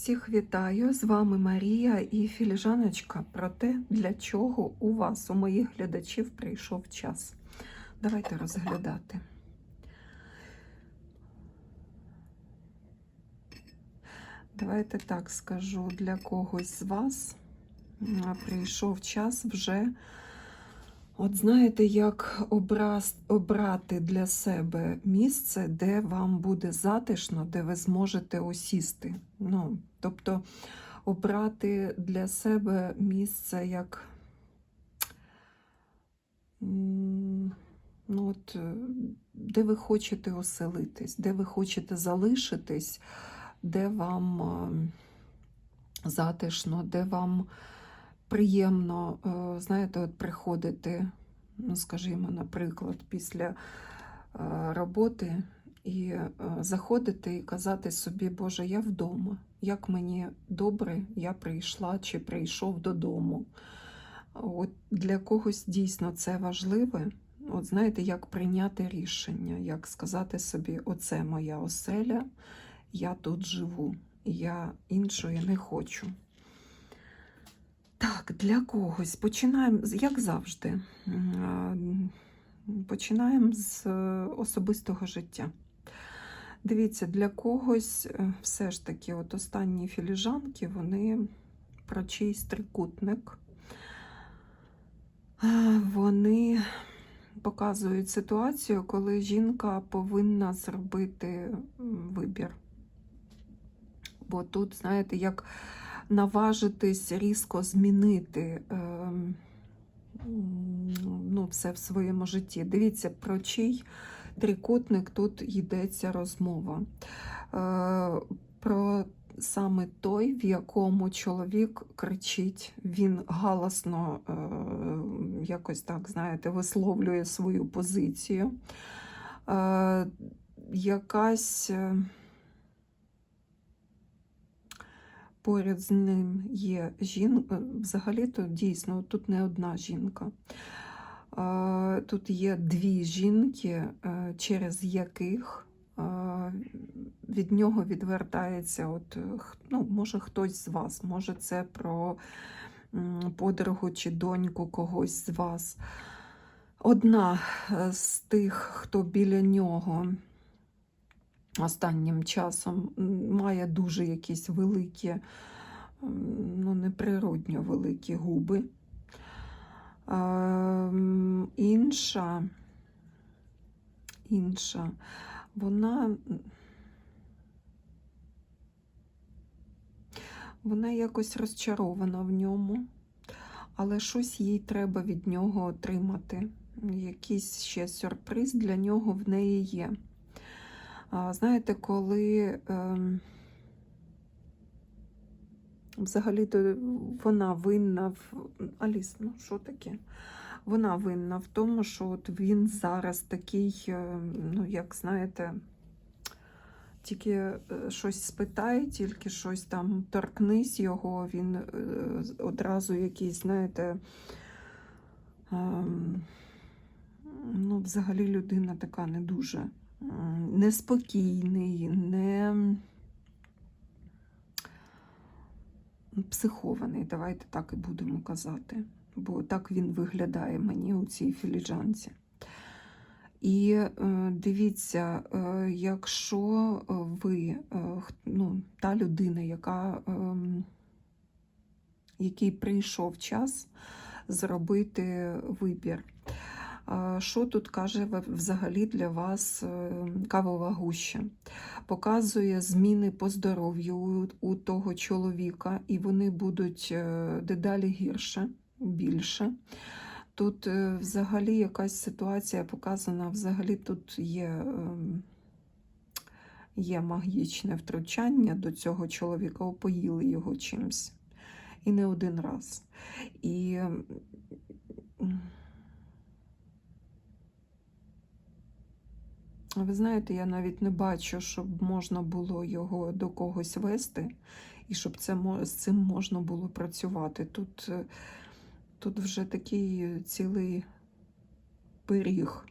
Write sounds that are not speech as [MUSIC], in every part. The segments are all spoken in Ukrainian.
Всіх вітаю! З вами Марія і філіжаночка про те, для чого у вас, у моїх глядачів, прийшов час. Давайте розглядати. Давайте так скажу, для когось з вас прийшов час вже, от знаєте, як образ, обрати для себе місце, де вам буде затишно, де ви зможете осісти. Ну, тобто обрати для себе місце як. Ну, от, е, де ви хочете оселитись, де ви хочете залишитись, де вам е, затишно, де вам приємно, е, знаєте, от приходити, ну, скажімо, наприклад, після е, роботи і е, заходити і казати собі, Боже, я вдома. Як мені добре, я прийшла чи прийшов додому. От для когось дійсно це важливе. От знаєте, як прийняти рішення, як сказати собі, оце моя оселя, я тут живу, я іншої не хочу. Так, для когось починаємо, як завжди, починаємо з е, особистого життя. Дивіться, для когось е, все ж таки, от останні філіжанки, вони про чийсь трикутник. Вони показують ситуацію, коли жінка повинна зробити вибір. Бо тут, знаєте, як наважитись різко змінити ем, ну, все в своєму житті. Дивіться, про чий трикутник тут йдеться розмова. Е, Про саме той, в якому чоловік кричить, він галасно е, якось так, знаєте, висловлює свою позицію. Е, Якась е, поряд з ним є жінка. Взагалі-то дійсно тут не одна жінка. Тут є дві жінки, е, через яких від нього відвертається, от, ну, може хтось з вас, може це про подругу чи доньку когось з вас. Одна е, з тих, хто біля нього останнім часом має дуже якісь великі, ну, неприродньо великі губи. Інша, інша, вона, вона якось розчарована в ньому, але щось їй треба від нього отримати. Якийсь ще сюрприз для нього в неї є. Знаєте, коли ем, взагалі-то вона винна в Аліс, ну що таке? Вона винна в тому, що от він зараз такий, е, ну, як знаєте, тільки е, щось спитає, тільки щось там торкнись його, він е, одразу якийсь, знаєте, ем, ну, взагалі людина така не дуже неспокійний, не психований, давайте так і будемо казати. Бо так він виглядає мені у цій філіжанці. І е, дивіться, е, якщо ви, е, ну, та людина, яка, ем, який прийшов час зробити вибір. Що тут каже взагалі для вас е, кавова гуща? Показує зміни по здоров'ю у, того чоловіка, і вони будуть е, дедалі гірше, більше. Тут е, взагалі якась ситуація показана, взагалі тут є, ем, є магічне втручання до цього чоловіка, опоїли його чимсь. І не один раз. І м, Ви знаєте, я навіть не бачу, щоб можна було його до когось вести, і щоб це, з цим можна було працювати. Тут, е, тут вже такий цілий пиріг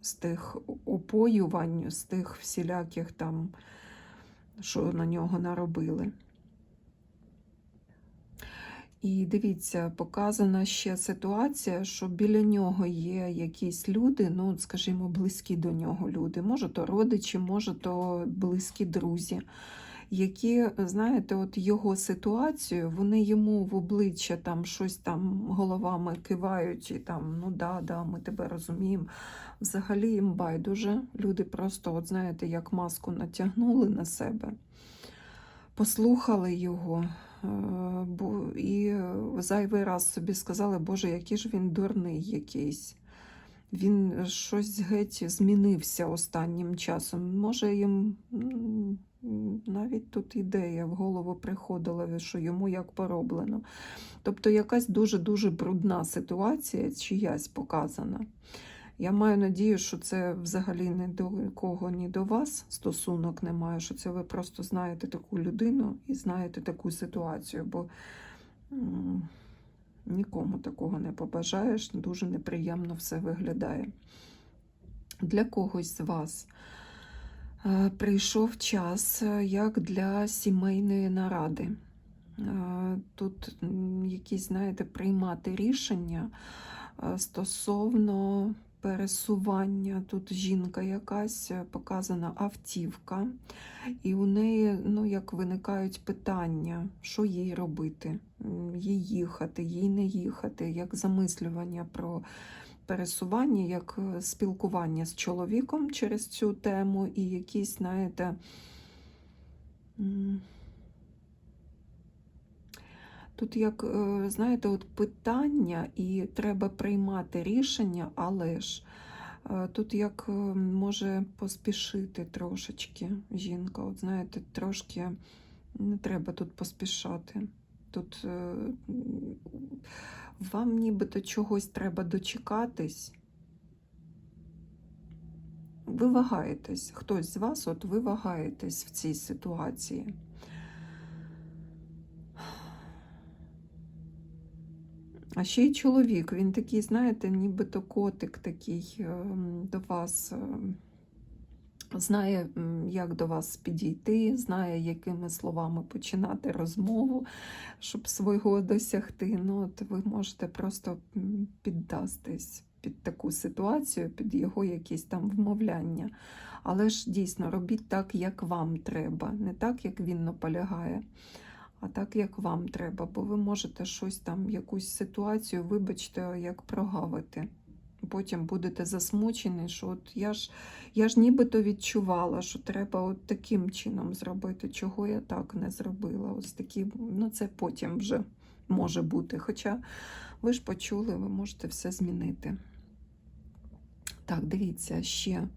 з тих опоювань, з тих всіляких там, що на нього наробили. І дивіться, показана ще ситуація, що біля нього є якісь люди, ну, скажімо, близькі до нього люди. Може, то родичі, може, то близькі друзі, які, знаєте, от його ситуацію, вони йому в обличчя там щось там головами кивають і там, ну да, да, ми тебе розуміємо. Взагалі їм байдуже. Люди просто, от знаєте, як маску натягнули на себе, послухали його. Е, І зайвий раз собі сказали, Боже, який ж він дурний якийсь. Він щось геть змінився останнім часом. Може, їм навіть тут ідея в голову приходила, що йому як пороблено. Тобто якась дуже-дуже брудна ситуація чиясь показана. Я маю надію, що це взагалі не до кого, ні до вас стосунок немає, що це ви просто знаєте таку людину і знаєте таку ситуацію, бо нікому такого не побажаєш, дуже неприємно все виглядає. Для когось з вас е, прийшов час е, як для сімейної наради. Е, Тут якісь, знаєте, приймати рішення стосовно пересування. Тут жінка якась е, показана автівка, і у неї ну, як виникають питання, що їй робити, їй їхати, їй не їхати, як замислювання про пересування, як е, спілкування з чоловіком через цю тему, і якісь, знаєте, Тут, як, е, знаєте, от питання, і треба приймати рішення, але ж е, тут як е, може поспішити трошечки жінка. От знаєте, трошки не треба тут поспішати. Тут вам нібито чогось треба дочекатись. Ви вагаєтесь, хтось з вас, от ви вагаєтесь в цій ситуації. А ще й чоловік, він такий, знаєте, нібито котик такий ем, до вас, ем, знає, як до вас підійти, знає, якими словами починати розмову, щоб свого досягти. Ну, от ви можете просто піддастись під таку ситуацію, під його якісь там вмовляння. Але ж дійсно робіть так, як вам треба, не так, як він наполягає а так, як вам треба, бо ви можете щось там, якусь ситуацію, вибачте, як прогавити. Потім будете засмучені, що от я ж, я ж нібито відчувала, що треба от таким чином зробити, чого я так не зробила. Ось такі, ну це потім вже може бути. Хоча ви ж почули, ви можете все змінити. Так, дивіться, ще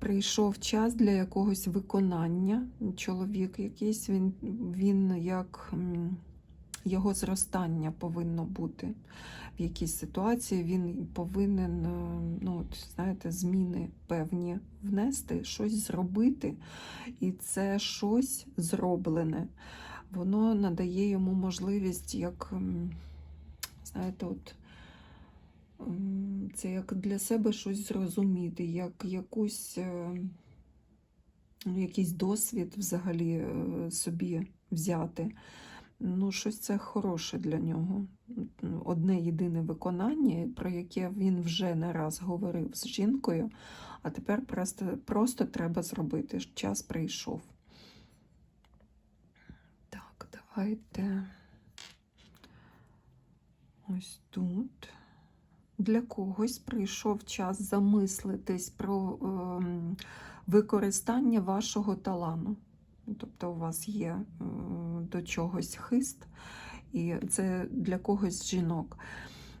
прийшов час для якогось виконання. Чоловік якийсь, він, він як його зростання повинно бути в якійсь ситуації. Він повинен, е, ну, знаєте, зміни певні внести, щось зробити, і це щось зроблене. Воно надає йому можливість, як, знаєте, от. Це як для себе щось зрозуміти, як якусь, е, ну, якийсь досвід взагалі е, собі взяти. Ну, щось це хороше для нього. Одне єдине виконання, про яке він вже не раз говорив з жінкою, а тепер просто, просто треба зробити. Час прийшов. Так, давайте ось тут для когось прийшов час замислитись про ем, використання вашого талану. Тобто у вас є е, до чогось хист, і це для когось жінок.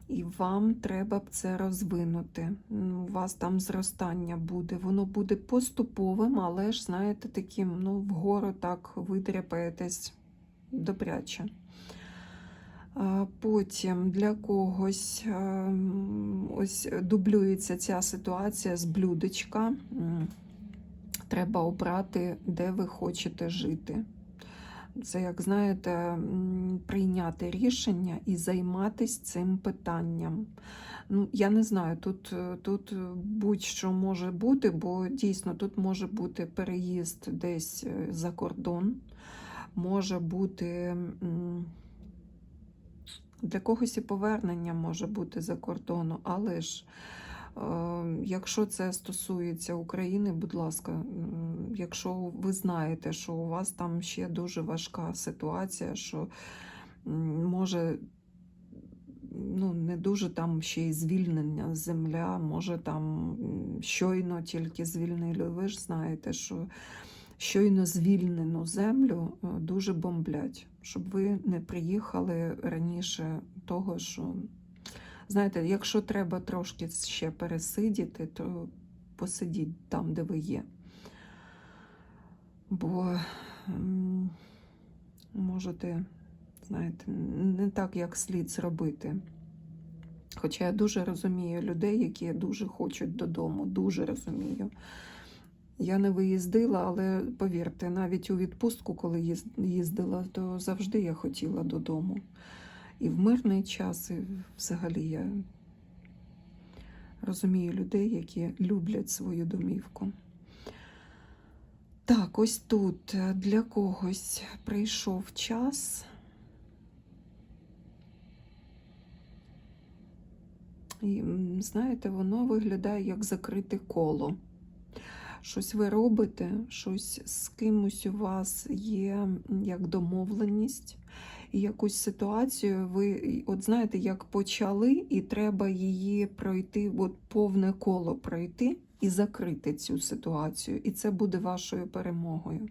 І вам треба б це розвинути. У вас там зростання буде. Воно буде поступовим, але ж, знаєте, таким, ну, вгору так видряпаєтесь добряче. Потім для когось ось дублюється ця ситуація з блюдечка. Треба обрати, де ви хочете жити. Це, як знаєте, прийняти рішення і займатися цим питанням. Ну, я не знаю, тут, е, тут будь-що може бути, бо дійсно тут може бути переїзд десь е, за кордон, може бути. Для когось і повернення може бути за кордону, але ж е, якщо це стосується України, будь ласка, якщо ви знаєте, що у вас там ще дуже важка ситуація, що може ну, не дуже там ще й звільнення земля, може там щойно тільки звільнили. Ви ж знаєте, що щойно звільнену землю е, дуже бомблять, щоб ви не приїхали раніше того, що. Знаєте, якщо треба трошки ще пересидіти, то посидіть там, де ви є. Бо можете, знаєте, не так, як слід зробити. Хоча я дуже розумію людей, які дуже хочуть додому, дуже розумію. Я не виїздила, але повірте, навіть у відпустку, коли їздила, то завжди я хотіла додому. І в мирний час, і взагалі я розумію людей, які люблять свою домівку. Так, ось тут е, для когось прийшов час. І знаєте, воно виглядає як закрите коло. Щось ви робите, щось з кимось у вас є як домовленість, і якусь ситуацію ви, от знаєте, як почали, і треба її пройти, от повне коло пройти і закрити цю ситуацію. І це буде вашою перемогою.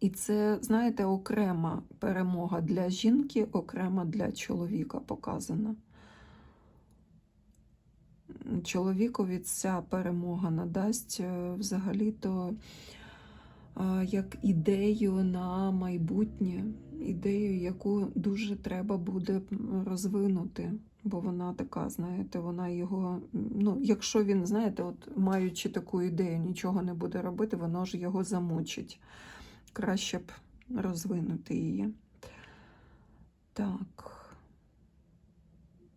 І це, знаєте, окрема перемога для жінки, окрема для чоловіка показана. Чоловікові ця перемога надасть е, взагалі-то е, як ідею на майбутнє, ідею, яку дуже треба буде розвинути. Бо вона така, знаєте, вона його. Ну, якщо він, знаєте, от маючи таку ідею, нічого не буде робити, воно ж його замучить. Краще б розвинути її. Так.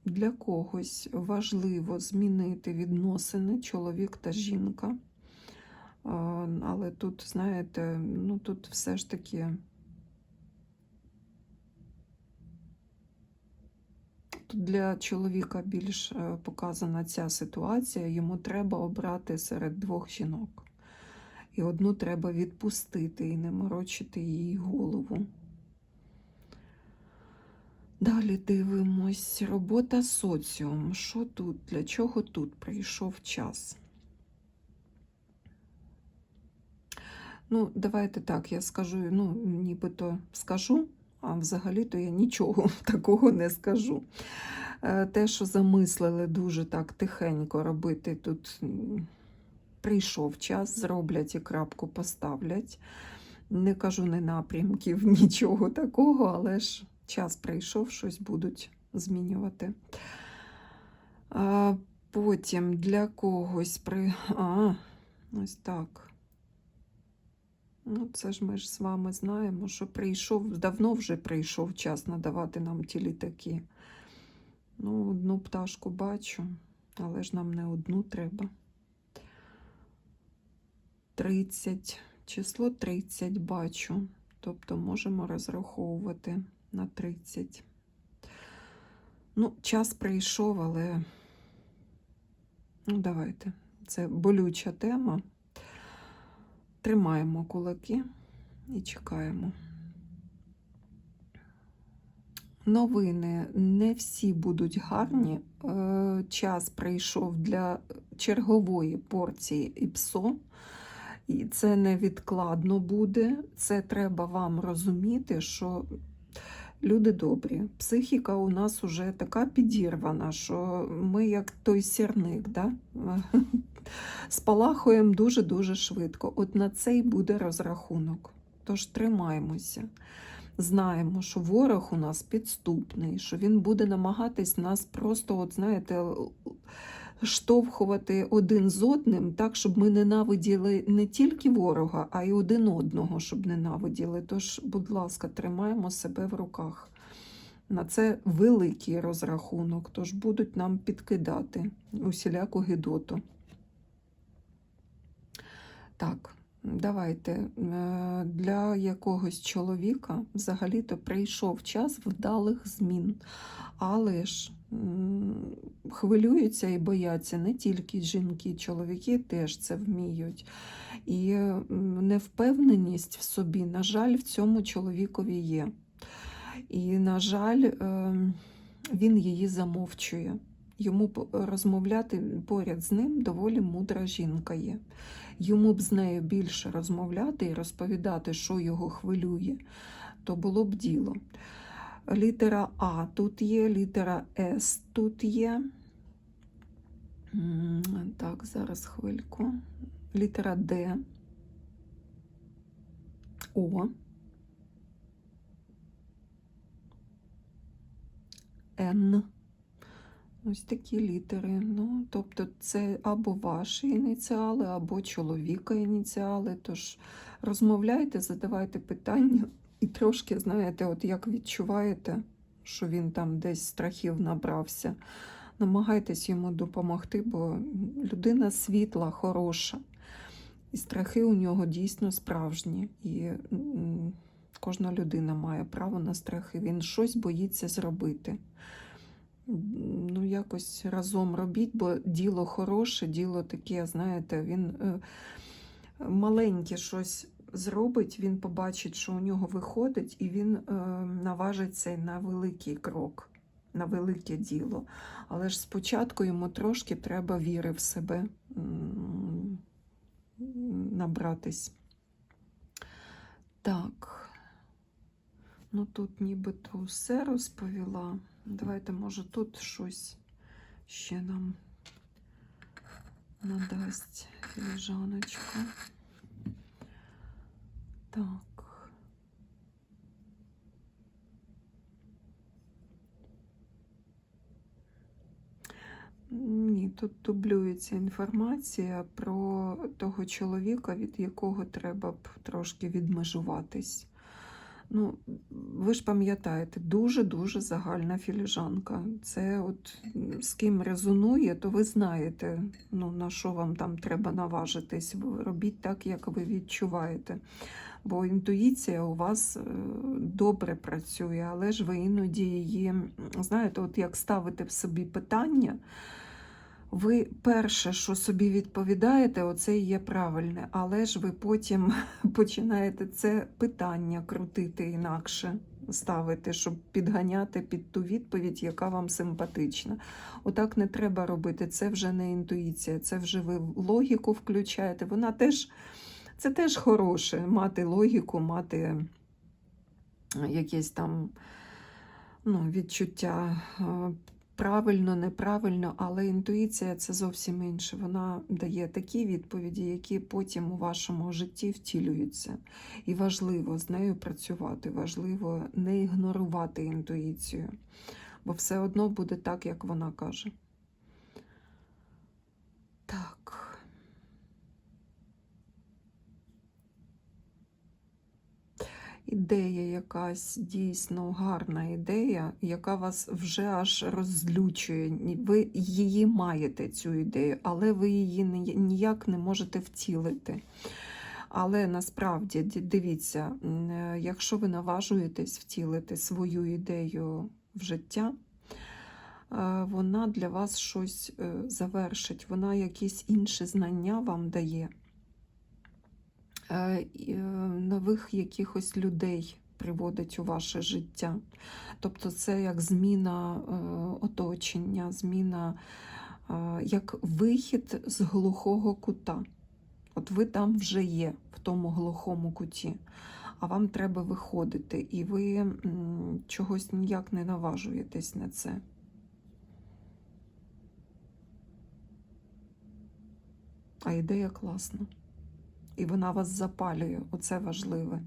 Для когось важливо змінити відносини чоловік та жінка. Але тут, знаєте, ну тут все ж таки. Тут для чоловіка більш е, показана ця ситуація. Йому треба обрати серед двох жінок. І одну треба відпустити і не морочити їй голову. Далі дивимось. Робота соціум. Що тут? Для чого тут прийшов час? Ну, давайте так, я скажу, ну, нібито скажу, а взагалі-то я нічого [LAUGHS] такого не скажу. Е, Те, що замислили дуже так тихенько робити, тут прийшов час, зроблять і крапку поставлять. Не кажу не напрямків, [LAUGHS] нічого такого, але ж час прийшов, щось будуть змінювати. А потім для когось при. А, ось так. Ну, це ж ми ж з вами знаємо, що прийшов, давно вже прийшов час надавати нам ті літаки. Ну, одну пташку бачу, але ж нам не одну треба. 30, число 30 бачу, тобто можемо розраховувати на 30. Ну, час прийшов, але ну, давайте. Це болюча тема. Тримаємо кулаки і чекаємо. Новини не всі будуть гарні. Е, Час прийшов для чергової порції ІПСО. І це невідкладно буде. Це треба вам розуміти, що люди добрі. Психіка у нас уже така підірвана, що ми як той сірник, да? [LAUGHS] спалахуємо дуже-дуже швидко. От на цей буде розрахунок. Тож тримаємося. Знаємо, що ворог у нас підступний, що він буде намагатись нас просто, от знаєте, штовхувати один з одним, так, щоб ми ненавиділи не тільки ворога, а й один одного, щоб ненавиділи. Тож, будь ласка, тримаємо себе в руках. На це великий розрахунок, тож будуть нам підкидати усіляку гидоту. Так, Давайте е, для якогось чоловіка взагалі-то прийшов час вдалих змін, але ж хвилюються і бояться не тільки жінки, чоловіки теж це вміють. І невпевненість в собі, на жаль, в цьому чоловікові є. І, на жаль, е, він її замовчує. Йому розмовляти поряд з ним доволі мудра жінка є. Йому б з нею більше розмовляти і розповідати, що його хвилює, то було б діло. Літера А тут є, літера С тут є. Так, зараз хвильку. Літера Д. О. Н. Ось такі літери. Ну, тобто це або ваші ініціали, або чоловіка ініціали. Тож розмовляйте, задавайте питання і трошки, знаєте, от як відчуваєте, що він там десь страхів набрався. Намагайтесь йому допомогти, бо людина світла, хороша. І страхи у нього дійсно справжні. І кожна людина має право на страхи. Він щось боїться зробити. Ну, якось разом робіть, бо діло хороше, діло таке, знаєте, він е, маленьке щось зробить, він побачить, що у нього виходить, і він е, наважиться на великий крок, на велике діло. Але ж спочатку йому трошки треба віри в себе набратись. Так. Ну тут нібито все розповіла. Давайте, може, тут щось ще нам надасть філіжаночка. Так. Ні, тут дублюється інформація про того чоловіка, від якого треба б трошки відмежуватись. Ну, ви ж пам'ятаєте, дуже-дуже загальна філіжанка. Це от з ким резонує, то ви знаєте, ну, на що вам там треба наважитись. Робіть так, як ви відчуваєте. Бо інтуїція у вас е, добре працює, але ж ви іноді її, знаєте, от як ставите в собі питання, ви перше, що собі відповідаєте, оце і є правильне, але ж ви потім [LAUGHS] починаєте це питання крутити інакше, ставити, щоб підганяти під ту відповідь, яка вам симпатична. Отак не треба робити. Це вже не інтуїція, це вже ви логіку включаєте. Вона теж це теж хороше мати логіку, мати якесь там ну, відчуття. Правильно, неправильно, але інтуїція це зовсім інше. Вона дає такі відповіді, які потім у вашому житті втілюються. І важливо з нею працювати, важливо не ігнорувати інтуїцію, бо все одно буде так, як вона каже. Так. Ідея якась дійсно гарна ідея, яка вас вже аж розлючує. Ви її маєте, цю ідею, але ви її ніяк не можете втілити. Але насправді дивіться, е, якщо ви наважуєтесь втілити свою ідею в життя, е, вона для вас щось е, завершить, вона якісь інші знання вам дає нових якихось людей приводить у ваше життя. Тобто це як зміна е, оточення, зміна е, як вихід з глухого кута. От ви там вже є, в тому глухому куті, а вам треба виходити, і ви чогось ніяк не наважуєтесь на це. А ідея класна. І вона вас запалює, оце важливе.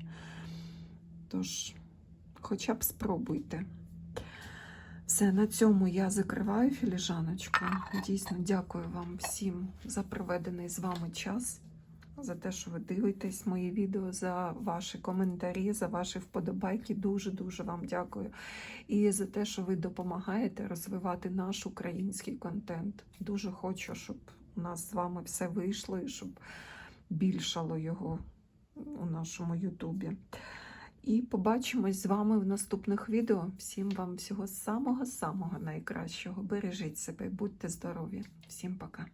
Тож, хоча б спробуйте. Все, на цьому я закриваю філіжаночку. Дійсно, дякую вам всім за проведений з вами час, за те, що ви дивитесь мої відео, за ваші коментарі, за ваші вподобайки. Дуже-дуже вам дякую. І за те, що ви допомагаєте розвивати наш український контент. Дуже хочу, щоб у нас з вами все вийшло і щоб більшало його у нашому Ютубі. І побачимось з вами в наступних відео. Всім вам всього самого-самого найкращого. Бережіть себе, будьте здорові. Всім пока.